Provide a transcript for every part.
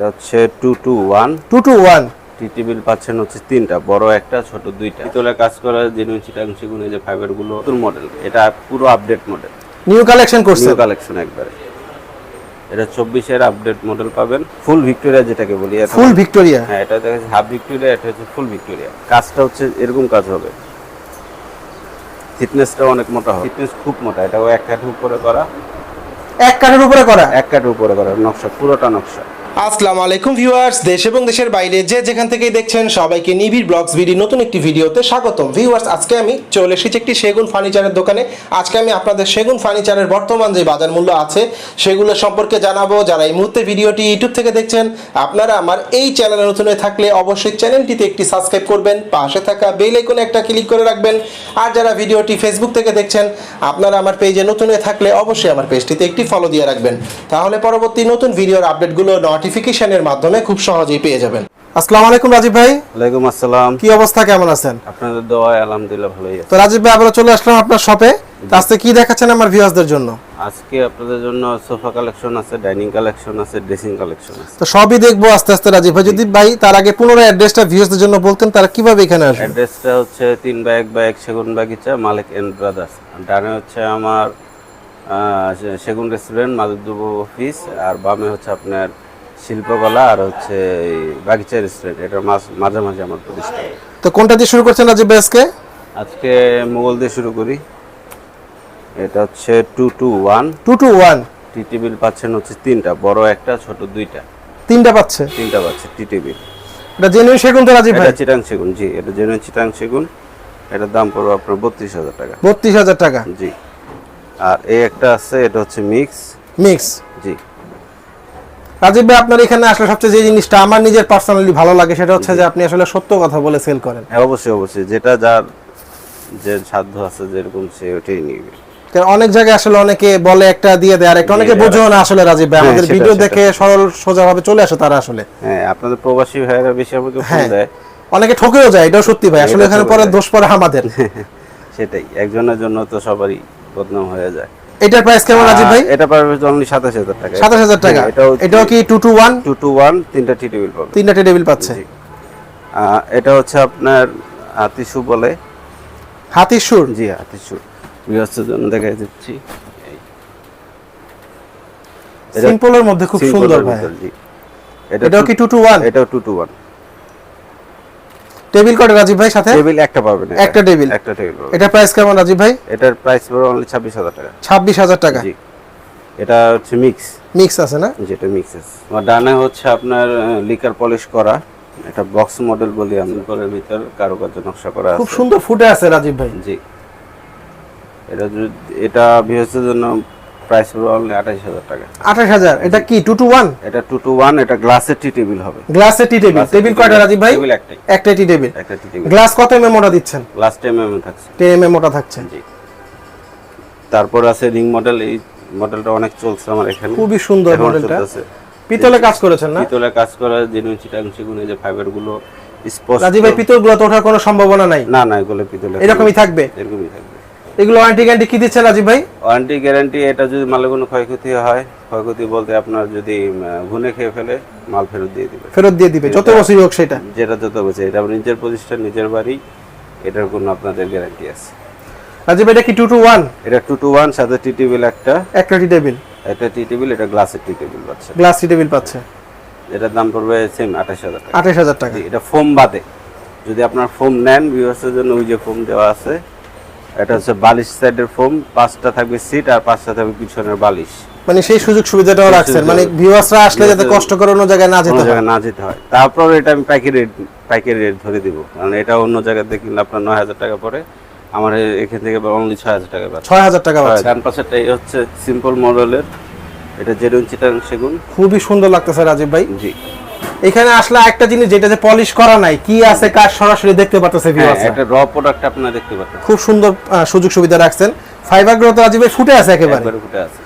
এটা হচ্ছে two two one two two one tea table পাচ্ছেন হচ্ছে তিনটা বড় একটা ছোট দুইটা। পিতলে কাজ করা জেনুইন চিটাং সেগুন যে ফাইবারগুলো নতুন মডেল এটা পুরো আপডেট মডেল নিউ কালেকশন করছে নিউ কালেকশন একবারে। এটা চব্বিশের আপডেট মডেল পাবেন। ফুল ভিক্টোরিয়া যেটাকে বলি এটা- ফুল ভিক্টোরিয়া হ্যাঁ এটা দেখা যাচ্ছে হাফ ভিক্টোরিয়া এটা হচ্ছে ফুল ভিক্টোরিয়া কাজটা হচ্ছে এরকম কাজ হবে। ফিটনেসটা অনেক মোটা হবে। ফিটনেস খুব মোটা এটাও এক কাঠের উপরে করা। এক কাঠের উপরে করা? এক কাঠের উপরে করা নকশা পুরোটা নকশা। আসসালামু আলাইকুম ভিউয়ার্স, দেশ এবং দেশের বাইরে যে যেখান থেকেই দেখছেন সবাইকে নিবিড় ব্লগস ভিডি, নতুন একটি ভিডিওতে স্বাগতম। ভিউয়ার্স, আজকে আমি চলে এসেছি একটি সেগুন ফার্নিচারের দোকানে। আজকে আমি আপনাদের সেগুন ফার্নিচারের বর্তমান যে বাজার মূল্য আছে, সেগুলো সম্পর্কে জানাব। যারা এই মুহূর্তে ভিডিওটি ইউটিউব থেকে দেখছেন, আপনারা আমার এই চ্যানেলে নতুন হয়ে থাকলে অবশ্যই চ্যানেলটিতে একটি সাবস্ক্রাইব করবেন, পাশে থাকা বেল আইকনে একটা ক্লিক করে রাখবেন। আর যারা ভিডিওটি ফেসবুক থেকে দেখছেন, আপনারা আমার পেজে নতুন হয়ে থাকলে অবশ্যই আমার পেজটিতে একটি ফলো দিয়ে রাখবেন। তাহলে পরবর্তী নতুন ভিডিওর আপডেটগুলো নোটিফিকেশনের মাধ্যমে খুব সহজেই পেয়ে যাবেন। আসসালামু আলাইকুম রাজীব ভাই। ওয়ালাইকুম আসসালাম। কি অবস্থা কেমন আছেন? আপনাদের দোয়ায় আলহামদুলিল্লাহ ভালোই আছে। তো রাজীব ভাই আমরা চলে আসলাম আপনার শপে আজকে কি দেখাচ্ছেন আমার ভিউয়ার্সদের জন্য? আজকে আপনাদের জন্য সোফা কালেকশন আছে ডাইনিং কালেকশন আছে ড্রেসিং কালেকশন আছে। তো সবই দেখব আস্তে আস্তে রাজীব ভাই। যদি ভাই তার আগে পুনরায় অ্যাড্রেসটা ভিউয়ার্সদের জন্য বলতেন তারা কীভাবে এখানে আসবে? অ্যাড্রেসটা হচ্ছে তিন বাই এক বাই এক সেগুন বাগিচা মালিক এন্ড ব্রাদার্স। ডানে হচ্ছে আমার সেগুন রেস্টুরেন্ট মাদুদ্দুব অফিস আর বামে হচ্ছে আপনার শিল্পকলা আর হচ্ছে এই বাগিচা রেস্টুরেন্ট মাঝ- মাঝামাঝি আমার প্রতিষ্ঠান তো কোনটা দিয়ে শুরু করছেন রাজীব ভাই আজকে? আজকে মোগল দিয়ে শুরু করি। এটা হচ্ছে two two one. Two two one. Tea table পাচ্ছেন হচ্ছে তিনটা বড় একটা ছোট দুইটা। তিনটা পাচ্ছে? তিনটা পাচ্ছে টি টেবিল এটা জেনুইন সেগুন তো রাজীব ভাই? এটা চিটাং সেগুন জি এটা জেনুইন চিটাং সেগুন। এটার দাম পড়বে আপনার বত্রিশ হাজার টাকা। বত্রিশ হাজার টাকা। জি। আর এই একটা আছে এটা হচ্ছে মিক্স। মিক্স। রাজীব ভাই আপনার এখানে আসলে সবচেয়ে যে জিনিসটা আমার নিজের পার্সোনালি ভালো লাগে সেটা হচ্ছে যে আপনি আসলে সত্য কথা বলে সেল করেন। হ্যাঁ অবশ্যই অবশ্যই। যেটা যার যে সাধ্য আছে যেরকম সে ওটাই নিবে। কারণ অনেক জায়গায় আসলে অনেকে বলে একটা দিয়ে দেয় আর একটা অনেকে বোঝো না আসলে রাজীব ভাই হ্যাঁ, আমাদের ভিডিও দেখে সরল সোজা ভাবে চলে আসে তারা আসলে। হ্যাঁ আপনাদের প্রবাসী ভাইয়েরা বেশি আমাকে ফোন হ্যাঁ। দেয়। অনেকে ঠকেও যায় এটাও সত্যি ভাই। আসলে এখানে পরে দোষ পড়ে আমাদের। সেটাই একজনের জন্য তো সবারই বদনাম হয়ে যায়। এটার প্রাইস কেমন রাজীব ভাই? এটা পারবে অনলি সাতাশ হাজার টাকা। সাতাশ হাজার টাকা। এটাও কি two two one two two one তিনটা টি টেবিল পাবে। তিনটা টি টেবিল পাচ্ছে। এটা হচ্ছে আপনার হাতিসু বলে। হাতির সুর? জি হাতিসু গৃহস্থের জন্য দেখা দিচ্ছি। এটা সিম্পলের মধ্যে খুব সুন্দর ভাই। এটা এটাও কি টু টু ওয়ান এটাও টু টু ওয়ান টেবিল কটা রাজীব ভাই সাথে? টেবিল একটা পাবেন। একটা টেবিল। একটা টেবিল এটা প্রাইস কেমন রাজীব ভাই? এটার প্রাইস পড়বে অনলি ছাব্বিশ হাজার টাকা। ছাব্বিশ হাজার টাকা? জি। এটা হচ্ছে মিক্স মিক্স আছে না? যেটা মিক্স আছে। আমার ডানে হচ্ছে আপনার লিকার পলিশ করা। এটা বক্স মডেল বলি আমি ঘরের ভিতর কারুকার্য নকশা করা আছে। খুব সুন্দর ফুটে আছে রাজীব ভাই। জি। এটা এটা বিহসের জন্য প্রাইস পড়বে অনলি আঠাশ হাজার টাকা। আঠাশ হাজার এটা কি টু টু ওয়ান এটা টু টু ওয়ান এটা গ্লাসের টি টেবিল হবে। গ্লাসের টি টেবিল টেবিল কয়টা রাজীব ভাই? টেবিল একটাই। একটা টি টেবিল একটা টি টেবিল গ্লাস কত এম মোটা দিচ্ছেন? গ্লাস টেম এম থাকছে। টেন এম মোটা থাকছে। জি। তারপর আছে রিং মডেল এই মডেলটা অনেক চলছে আমার এখানে। খুবই সুন্দর মডেলটা। পিতলে কাজ করেছেন না? পিতলে কাজ করা জেনুইন চিটাং সেগুন এই যে ফাইবারগুলো স্পষ্ট। রাজীব ভাই পিতলগুলো তো ওঠার কোনো সম্ভাবনা নাই? না না এগুলো পিতলে এরকমই থাকবে? এরকমই থাকবে। এগুলো ওয়ারেন্টি গ্যারান্টি কি দিচ্ছেন রাজীব ভাই? ওয়ারেন্টি গ্যারান্টি এটা যদি মালে কোনো ক্ষয়ক্ষতি হয় ক্ষয়ক্ষতি বলতে আপনার যদি ঘুনে খেয়ে ফেলে মাল ফেরত দিয়ে দিবে। ফেরত দিয়ে দিবে যত বছরই হোক সেটা। যেটা যত বছর এটা আমার নিজের প্রতিষ্ঠান নিজের বাড়ি এটার কোনো আপনাদের গ্যারান্টি আছে। রাজীব ভাই এটা কি টু টু ওয়ান এটা টু টু ওয়ান সাথে টি টেবিল একটা একটা টি টেবিল একটা টি টেবিল এটা গ্লাসের টি টেবিল পাচ্ছে। গ্লাস টি টেবিল পাচ্ছে। এটার দাম পড়বে সেম আঠাশ হাজার টাকা। আঠাশ হাজার টাকা। এটা ফোম বাদে। যদি আপনার ফোম নেন ভিউয়ার্সের জন্য ওই যে ফোম দেওয়া আছে এটা হচ্ছে বালিশ সাইডের ফোম পাঁচটা থাকবে সিট আর পাঁচটা থাকবে পিছনের বালিশ। মানে সেই সুযোগ সুবিধাটাও রাখছেন মানে ভিউয়ার্সরা আসলে যাতে কষ্ট করে অন্য জায়গায় না যেতে হয়। না যেতে হয়। তারপর এটা আমি পাইকারি রেট পাইকারি রেট ধরে দিব। কারণ এটা অন্য জায়গায় দেখলে আপনার নয় হাজার টাকা পরে আমার এখান থেকে অনলি ছয় হাজার টাকা পাচ্ছে। ছয় হাজার টাকা পাচ্ছে। ডান পাশেরটা এই হচ্ছে সিম্পল মডেলের এটা জেরুন চিটাং সেগুন। খুবই সুন্দর লাগতেছে রাজীব ভাই। জি। এখানে আসলে একটা জিনিস যেটা যে পলিশ করা নাই কি আছে কাজ সরাসরি দেখতে পারতেছে হ্যাঁ ভিউয়ার্সরা এটা র প্রোডাক্ট আপনারা দেখতে পাচ্ছেন খুব সুন্দর সুযোগ সুবিধা রাখছেন। ফাইবারগুলো তো রাজীব ভাই ফুটে আছে একেবারে। একবারে ফুটে আছে।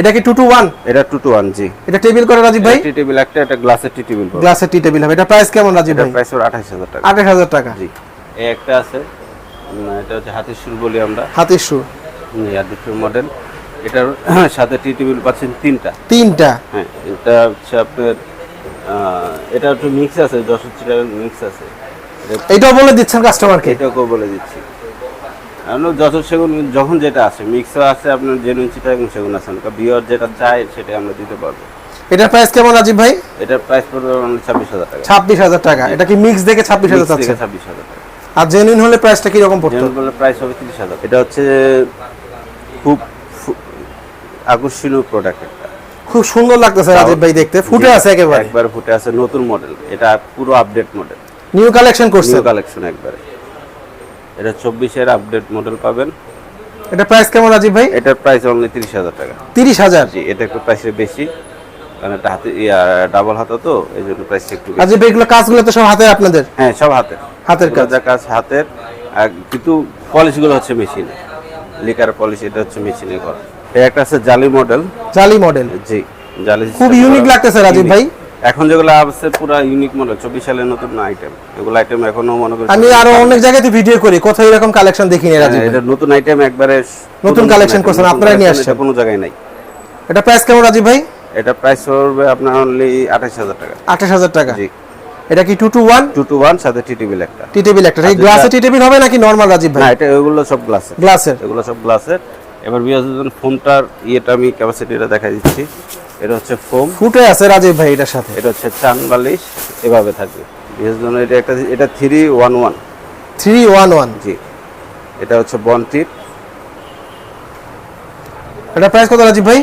এটা কি টু টু ওয়ান এটা টু টু ওয়ান জি। এটা টেবিল করে রাজীব ভাই? টি টেবিল একটা এটা গ্লাসের টি টেবিল গ্লাসের টি টেবিল হবে। এটা প্রাইস কেমন রাজীব এটা ভাই? প্রাইস ওর আঠাশ হাজার টাকা। আঠাশ হাজার টাকা। জি। এই একটা আছে এটা হচ্ছে হাতের সুর বলি আমরা। হাতির সুর দুটো মডেল এটার সাথে টি টেবিল পাচ্ছেন তিনটা। তিনটা। হ্যাঁ এটা হচ্ছে আপনার আহ, এটা একটু মিক্স আছে যশোর চিটাগাং মিক্স আছে। এটাও বলে দিচ্ছেন কাস্টমারকে এটাকেও বলে দিচ্ছি। কারণ যশোর সেগুন যখন যেটা আছে মিক্সও আছে আপনার জেনুইন চিটাগাং সেগুন আছে। বিয়র যেটা চাই সেটা আমরা দিতে পারব। এটার প্রাইস কেমন রাজীব ভাই? এটার প্রাইস পড়বে ছাব্বিশ হাজার টাকা। ছাব্বিশ হাজার টাকা। এটা কি মিক্স দেখে ছাব্বিশ হাজার চাচ্ছে? ছাব্বিশ হাজার টাকা। আর জেনুইন হলে প্রাইসটা কীরকম পড়তো? জেনুইন বলে প্রাইস হবে তিরিশ হাজার। এটা হচ্ছে খুব আকর্ষণীয় প্রোডাক্ট খুব সুন্দর লাগতেছে রাজীব ভাই দেখতে। ফুটে আছে একেবারে। একবার ফুটে আছে নতুন মডেল এটা পুরো আপডেট মডেল নিউ কালেকশন করছে। নিউ কালেকশন একবারে। এটা চব্বিশের আপডেট মডেল পাবেন। এটা প্রাইস কেমন রাজীব ভাই? এটার প্রাইস অনলি তিরিশ হাজার টাকা। তিরিশ হাজার? জি এটা একটু প্রাইসে বেশি। কারণ এটা হাতে ডাবল হাতা তো এই জন্য প্রাইসটা একটু বেশি। রাজীব ভাই এগুলো কাজগুলো তো সব হাতে আপনাদের? হ্যাঁ সব হাতের হাতের কাজ। যা কাজ হাতের আর কিন্তু পলিশগুলো হচ্ছে মেশিনে লিকার পলিশ এটা হচ্ছে মেশিনে করা। একটা আছে জালি মডেল জালি মডেল জি জালি খুব করা। লাগতেছে রাজীব ভাই। এখন যেগুলো আছে পুরো ইউনিক মডেল চব্বিশ সালের নতুন আইটেম এগুলো আইটেম এখনও মনে করি আমি আরও অনেক জায়গাতে ভিডিও করি কোথাও এরকম কালেকশন দেখিনি রাজীব হ্যাঁ, এটা নতুন আইটেম একবারে নতুন item, করছেন, নিয়ে আসছেন। কোনো জায়গায় নাই। এটা প্রাইস কেমন রাজীব ভাই? এটা প্রাইস পড়বে আপনার অনলি আঠাশ হাজার টাকা। আঠাশ হাজার টাকা। জি। এটা কি two two one two two one সাথে টি টেবিল একটা। টি টেবিল একটা। এই গ্লাসে এটা- টি টেবিল হবে নাকি নর্মাল রাজীব না এটা এগুলো সব গ্লাসের এগুলো সব গ্লাসের এবার বিয়াস ফোমটার ইয়েটা আমি ক্যাপাসিটিটা দেখাই দিচ্ছি। এটা হচ্ছে ফোম। ফুটে আছে রাজীব ভাই এটার সাথে। এটা হচ্ছে চান বালিশ এভাবে থাকবে। বিয়াস এটা একটা এটা three one one three one one জি। এটা হচ্ছে বন টিপ এটা প্রাইস কত রাজীব ভাই?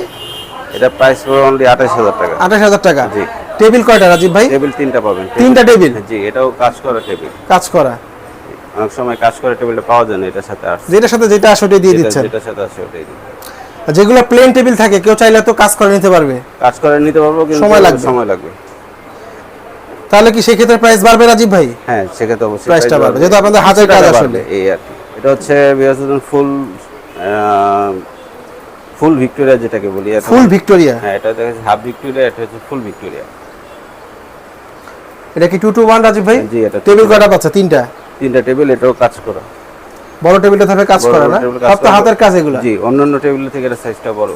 এটা প্রাইস পড়বে অনলি আঠাশ হাজার টাকা। আঠাশ হাজার টাকা। জি। টেবিল কয়টা রাজীব ভাই? টেবিল তিনটা পাবেন। তিনটা টেবিল জি এটাও কাজ করা টেবিল কাজ করা। অনেক সময় কাজ করে টেবিলটা পাওয়া যায় না এটার সাথে আসছে যেটার সাথে যেটা আসে ওটাই দিয়ে দিচ্ছেন? যেটার সাথে আসে ওটাই যেগুলো প্লেন টেবিল থাকে কেউ চাইলে তো কাজ করে নিতে পারবে। কাজ করে নিতে পারব কিন্তু সময় লাগবে। সময় লাগবে। তাহলে কি সেক্ষেত্রে প্রাইস বাড়বে রাজীব ভাই? হ্যাঁ সেক্ষেত্রে অবশ্যই Price টা price বাড়বে, যেহেতু আপনাদের হাতের কাজ আসলে। এই আর কি। এটা হচ্ছে ফুল ফুল ভিক্টোরিয়া যেটাকে বলি ফুল ভিক্টোরিয়া? হ্যাঁ এটা হচ্ছে হাফ ভিক্টোরিয়া এটা হচ্ছে ফুল ভিক্টোরিয়া। এটা কি টু টু ওয়ান রাজীব ভাই? জি, এটা টেবিল 2 to কয়টা পাচ্ছে? তিনটা? তিনটা টেবিল এটাও কাজ করা। বড় টেবিলটা থাকে কাজ করে না? সব তো হাতের কাজ এগুলো? জি অন্যান্য টেবিল থেকে এটা সাইজটা বড়।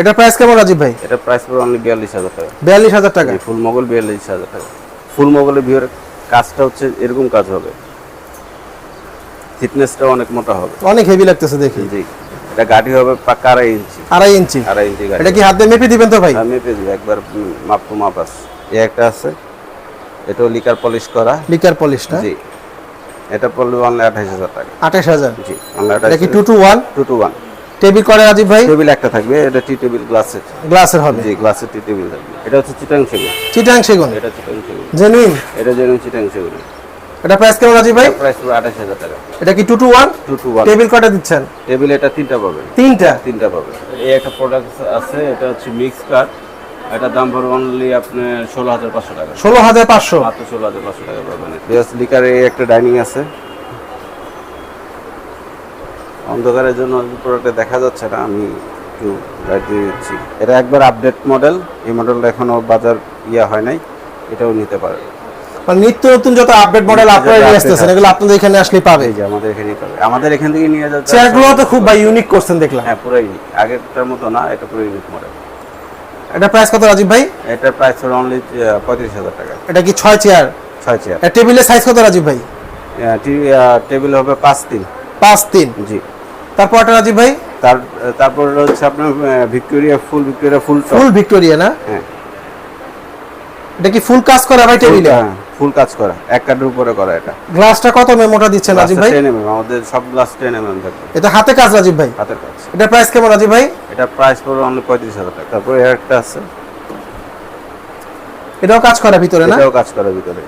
এটা প্রাইস কেমন রাজীব ভাই? এটা প্রাইস পড়বে অনলি বিয়াল্লিশ হাজার টাকা। বিয়াল্লিশ হাজার টাকা? ফুল মোগল বিয়াল্লিশ হাজার টাকা। ফুল মোগলের ভিউর কাজটা হচ্ছে এরকম কাজ হবে। থিকনেসটা অনেক মোটা হবে। অনেক হেভি লাগতেছে দেখি। জি এটা গাড়ি হবে পাক্কা আড়াই ইঞ্চি। আড়াই ইঞ্চি? আড়াই ইঞ্চি গাড়ি এটা কি হাত দিয়ে মেপে দিবেন তো ভাই? মেপে দিই। একবার মাপ তো মাপ আছে। এই একটা আছে। এটাও লিকার পলিশ করা। লিকার পলিশটা জি। এটা পড়বে অনলি আঠাশ হাজার টাকা। আঠাশ হাজার? জি অনলি কি two two one two two one table করে রাজীব ভাই? টেবিল একটা থাকবে এটা টি টেবিল গ্লাসের গ্লাসের হবে। জি গ্লাসের টি টেবিল থাকবে। এটা হচ্ছে চিটাং সেগুন। চিটাং সেগুন। এটা চিটাং সেগুন। জেনুইন এটা যেন চিটাং সেগুন। এটা প্রাইস কেমন রাজীব ভাই? প্রাইস আঠাশ হাজার টাকা। এটা কি two two one two two one table কয়টা দিচ্ছেন? টেবিল এটা তিনটা পাবেন। তিনটা? তিনটা পাবেন। এই একটা প্রোডাক্ট আছে এটা হচ্ছে মিক্স কাট এটার দাম পড়বে অনলি আপনার ষোলো হাজার পাঁচশো টাকা। ষোলো হাজার পাঁচশো? মাত্র ষোলো হাজার পাঁচশো টাকা পাবেন বিএস লিকারে একটা ডাইনিং আছে। অন্ধকারের জন্য প্রোডাক্টে দেখা যাচ্ছে না আমি একটু লাইট দিয়ে দিচ্ছি। এটা একবার আপডেট মডেল এই মডেলটা এখনও বাজার ইয়া হয় নাই এটাও নিতে পারে। মানে নিত্য নতুন যত আপডেট মডেল নিত্য আপনারা যত নিয়ে আসতেছেন এগুলো আপনাদের এখানে আসলে পাবে। যে আমাদের এখানেই পাবে। আমাদের এখান থেকে নিয়ে যাচ্ছে চেয়ারগুলো তো খুব ভাই ইউনিক করছেন দেখলাম। হ্যাঁ পুরো ইউনিক আগেরটার মতো না এটা পুরো ইউনিক মডেল এটা প্রাইস কত রাজীব ভাই? এটা প্রাইস হলো অনলি পঁয়ত্রিশ হাজার টাকা। এটা কি 6 চেয়ার 6 চেয়ার এটা টেবিলের সাইজ কত রাজীব ভাই? টেবিল হবে পাঁচ তিন। পাঁচ তিন। জি। তারপর এটা রাজীব ভাই? তার তারপর হচ্ছে আপনার ভিক্টোরিয়া ফুল ভিক্টোরিয়া ফুল ফুল ভিক্টোরিয়া না? হ্যাঁ। এটা কি ফুল কাজ করা ভাই টেবিলে ফুল কাজ করা এক কাঠের উপরে করা এটা। গ্লাসটা কত মেমোটা দিচ্ছেন রাজীব ভাই? টেন এমএম আমাদের সব গ্লাস টেন এমএম থাকবে। এটা হাতে কাজ রাজীব ভাই? হাতের কাজ। এটা প্রাইস কেমন রাজীব ভাই? এটা প্রাইস পড়বে অনলি পঁয়ত্রিশ হাজার টাকা। তারপরে এর একটা আছে। এটাও কাজ করা ভিতরে না? এটাও কাজ করা ভিতরে।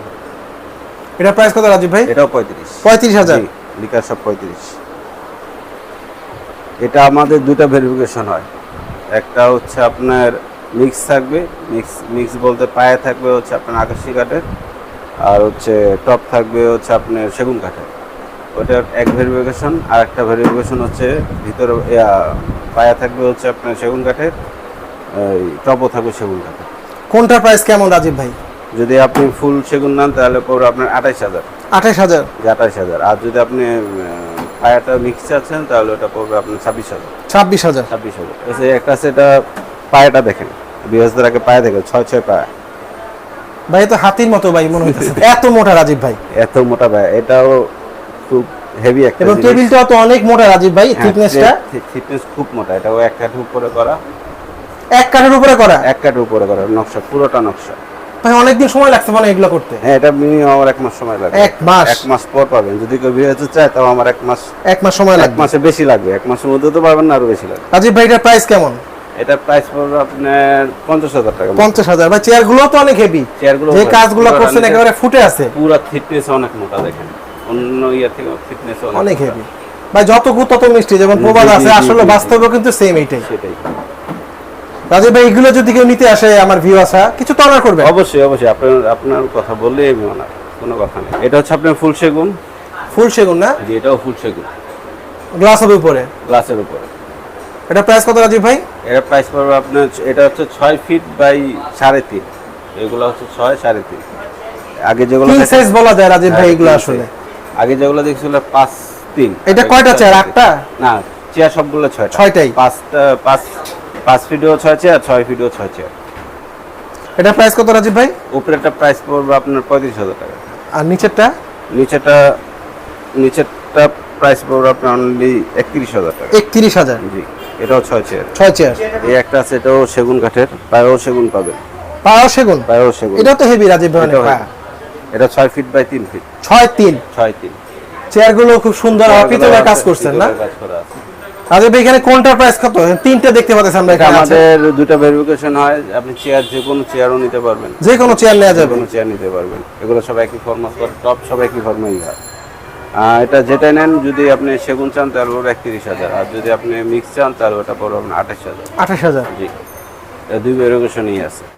এটা প্রাইস কত রাজীব ভাই? এটাও পঁয়ত্রিশ। পঁয়ত্রিশ হাজার? জি, লিকার সব পঁয়ত্রিশ। এটা আমাদের দুটা ভেরিফিকেশন হয়। একটা হচ্ছে আপনার মিক্স থাকবে মিক্স মিক্স বলতে পায়ে থাকবে হচ্ছে আপনার আকাশি কাঠের। আর হচ্ছে টপ থাকবে হচ্ছে আপনার সেগুন কাঠের। ওটা এক ভেরিফিকেশন আর একটা ভেরিফিকেশন হচ্ছে ভিতরে পায়ে থাকবে হচ্ছে আপনার সেগুন কাঠের টপও থাকবে সেগুন কাঠের। কোনটার প্রাইস কেমন রাজীব ভাই? যদি আপনি ফুল সেগুন নেন তাহলে পড়বে আপনার আঠাইশ হাজার। আঠাশ হাজার? যে আঠাশ হাজার। আর যদি আপনি পায়াটা মিক্স আছেন তাহলে ওটা পড়বে আপনার ছাব্বিশ হাজার। ছাব্বিশ হাজার? ছাব্বিশ হাজার। এসে একটা আছে এটা পায়াটা দেখেন। বিহাজদের আগে পায়া দেখেন ছয় ছয় পায়া। ভাই তো হাতির মতো ভাই মনে হইতেছে। এত মোটা রাজীব ভাই। এত মোটা ভাই এটাও খুব হেভি একটা এবং তো অনেক মোটা রাজীব ভাই হ্যাঁ, থিকনেসটা thickness খুব মোটা এটাও এক কাঠের উপরে করা। এক কাঠের উপরে করা? এক কাঠের উপরে করা নকশা পুরোটা নকশা। ভাই অনেকদিন সময় লাগছে মানে এগুলো করতে। হ্যাঁ এটা মিনিমাম আমার এক মাস সময় লাগবে। এক মাস? এক মাস পর পাবেন যদি কেউ বিয়েতে চায় তাও আমার এক মাস এক মাস সময় এক লাগবে। মাসে বেশি লাগবে এক মাসের মধ্যে তো পারবেন না আরও বেশি লাগবে। রাজীব ভাই এটার প্রাইস কেমন? এটা প্রাইস পড়বে আপনার পঞ্চাশ হাজার টাকা। পঞ্চাশ হাজার। ভাই চেয়ারগুলো তো অনেক হেভি চেয়ারগুলো যে কাজগুলো করছেন একেবারে ফুটে আছে। পুরো ফিটনেস অনেক মোটা দেখেন। অন্য ইয়ে থেকে ফিটনেস অনেক হেভি ভাই যত গুণ তত মিষ্টি যেমন প্রবাদ আছে আসলে জি। কিন্তু সেম এইটাই। সেটাই। রাজীব ভাই এগুলো যদি কেউ নিতে আসে আমার ভিউ আসা কিছু তো অনার করবে অবশ্যই অবশ্যই। আপনার আপনার কথা বললেই আমি মানার কোনো কথা নেই। এটা হচ্ছে আপনার ফুল সেগুন। ফুল সেগুন না? জি এটাও ফুল সেগুন। গ্লাস হবে উপরে। গ্লাসের উপরে। এটা প্রাইস কত রাজীব ভাই? এর প্রাইস পড়বে আপনার এটা হচ্ছে ছয় ফিট বাই সাড়ে তিন। এগুলো হচ্ছে ছয় সাড়ে তিন। আগে যেগুলো সাইজ বলা যায় রাজীব ভাই হ্যাঁ, এগুলো আসলে। আগে যেগুলো দেখছিল পাঁচ তিন। এটা কয়টা চেয়ার আটটা? না চেয়ার সবগুলো ছয় ছয়টাই? পাঁচটা পাঁচ পাঁচ ফিটেও ছয় চেয়ার ছয় ফিটও ছয় চেয়ার এটা প্রাইস কত রাজীব ভাই? উপরে উপরেরটা প্রাইস পড়বে আপনার পঁয়ত্রিশ হাজার টাকা। আর নিচেরটা? নিচেটা নিচেরটা প্রাইস পড়বে আপনার অনলি একত্রিশ হাজার টাকা। একত্রিশ হাজার। জি। এটাও ছয় চেয়ার। ছয় চেয়ার। এই একটা আছে এটাও সেগুন কাঠের পায়েও সেগুন পাওয়া সেগুন? পায়েও সেগুন। এটাও তো হেভি রাজীব পায়া। এটা ছয় ফিট বাই তিন ফিট ছয় তিন? ছয় তিন। খুব সুন্দর পিতলের কাজ করছেন না? ভাই এখানে কোনটার প্রাইস কত? তিনটা দেখতে পাচ্ছেন আমরা এখানে আমাদের দুটো ভেরিফিকেশন হয় আপনি চেয়ার যে কোনো চেয়ারও নিতে পারবেন। যে কোনো চেয়ার নেওয়া যাবে। কোনো চেয়ার নিতে পারবেন। এগুলো সব একই ফরমাস টপ সব একই ফরমাই হয়। এটা যেটা নেন যদি আপনি সেগুন চান তাহলে ওটা একত্রিশ হাজার। আর যদি আপনি মিক্স চান তাহলে ওটা পড়বে আপনার আঠাশ হাজার। আঠাশ হাজার। জি। এটা দুই বেরোগেশনই আছে।